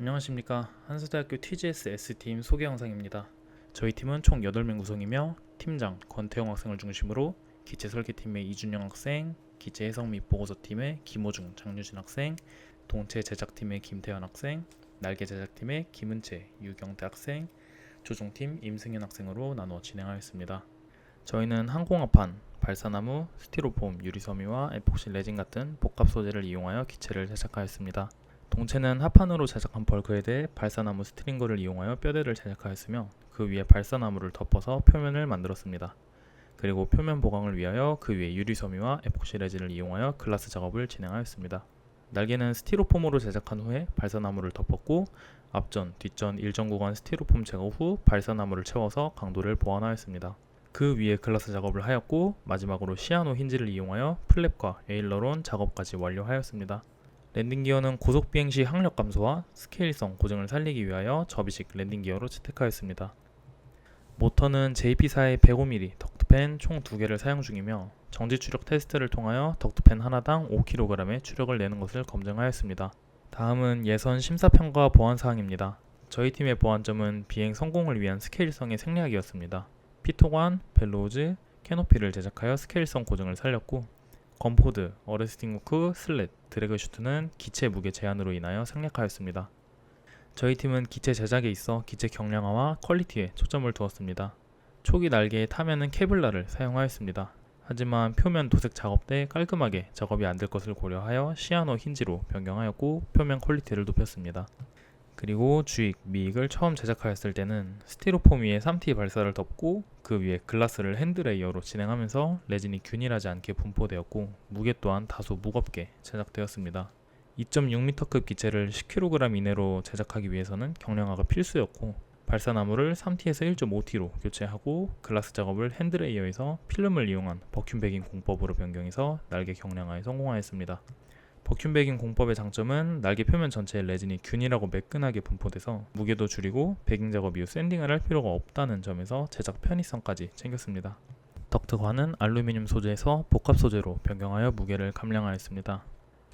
안녕하십니까 한수대학교 TGS S팀 소개 영상입니다. 저희 팀은 총 8명 구성이며 팀장 권태영 학생을 중심으로 기체 설계팀의 이준영 학생, 기체 해석 및 보고서팀의 김호중, 장유진 학생, 동체 제작팀의 김태현 학생, 날개 제작팀의 김은채, 유경태 학생, 조종팀 임승현 학생으로 나누어 진행하였습니다. 저희는 항공합판, 발사나무, 스티로폼, 유리섬유와 에폭시 레진 같은 복합 소재를 이용하여 기체를 제작하였습니다. 동체는 합판으로 제작한 벌크에 대해 발사나무 스트링거를 이용하여 뼈대를 제작하였으며 그 위에 발사나무를 덮어서 표면을 만들었습니다. 그리고 표면 보강을 위하여 그 위에 유리섬유와 에폭시 레진을 이용하여 글라스 작업을 진행하였습니다. 날개는 스티로폼으로 제작한 후에 발사나무를 덮었고 앞전, 뒷전 일정 구간 스티로폼 제거 후 발사나무를 채워서 강도를 보완하였습니다. 그 위에 글라스 작업을 하였고 마지막으로 시아노 힌지를 이용하여 플랩과 에일러론 작업까지 완료하였습니다. 랜딩 기어는 고속 비행 시 항력 감소와 스케일성 고증을 살리기 위하여 접이식 랜딩 기어로 채택하였습니다. 모터는 JP4의 105mm 덕트펜 총 2개를 사용 중이며 정지 추력 테스트를 통하여 덕트펜 하나당 5kg의 추력을 내는 것을 검증하였습니다. 다음은 예선 심사평가 보완 사항입니다. 저희 팀의 보완점은 비행 성공을 위한 스케일성의 생략이었습니다. 피토관, 벨로우즈, 캐노피를 제작하여 스케일성 고증을 살렸고 건포드, 어레스팅 후크, 슬렛, 드래그 슈트는 기체 무게 제한으로 인하여 생략하였습니다. 저희 팀은 기체 제작에 있어 기체 경량화와 퀄리티에 초점을 두었습니다. 초기 날개에 타면은 케블라를 사용하였습니다. 하지만 표면 도색 작업 때 깔끔하게 작업이 안 될 것을 고려하여 시아노 힌지로 변경하였고 표면 퀄리티를 높였습니다. 그리고 주익, 미익을 처음 제작하였을 때는 스티로폼 위에 3T 발사를 덮고 그 위에 글라스를 핸드레이어로 진행하면서 레진이 균일하지 않게 분포되었고 무게 또한 다소 무겁게 제작되었습니다. 2.6m급 기체를 10kg 이내로 제작하기 위해서는 경량화가 필수였고 발사나무를 3T에서 1.5T로 교체하고 글라스 작업을 핸드레이어에서 필름을 이용한 배깅 공법으로 변경해서 날개 경량화에 성공하였습니다. 배깅 공법의 장점은 날개 표면 전체의 레진이 균일하고 매끈하게 분포돼서 무게도 줄이고 배깅 작업 이후 샌딩을 할 필요가 없다는 점에서 제작 편의성까지 챙겼습니다. 덕트관은 알루미늄 소재에서 복합 소재로 변경하여 무게를 감량하였습니다.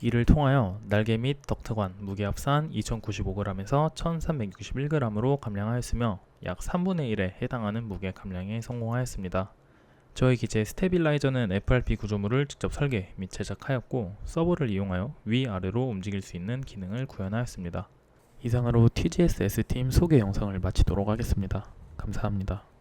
이를 통하여 날개 및 덕트관 무게 합산 2095g에서 1361g으로 감량하였으며 약 3분의 1에 해당하는 무게 감량에 성공하였습니다. 저희 기체 스테빌라이저는 FRP 구조물을 직접 설계 및 제작하였고 서버를 이용하여 위아래로 움직일 수 있는 기능을 구현하였습니다. 이상으로 TGS S팀 소개 영상을 마치도록 하겠습니다. 감사합니다.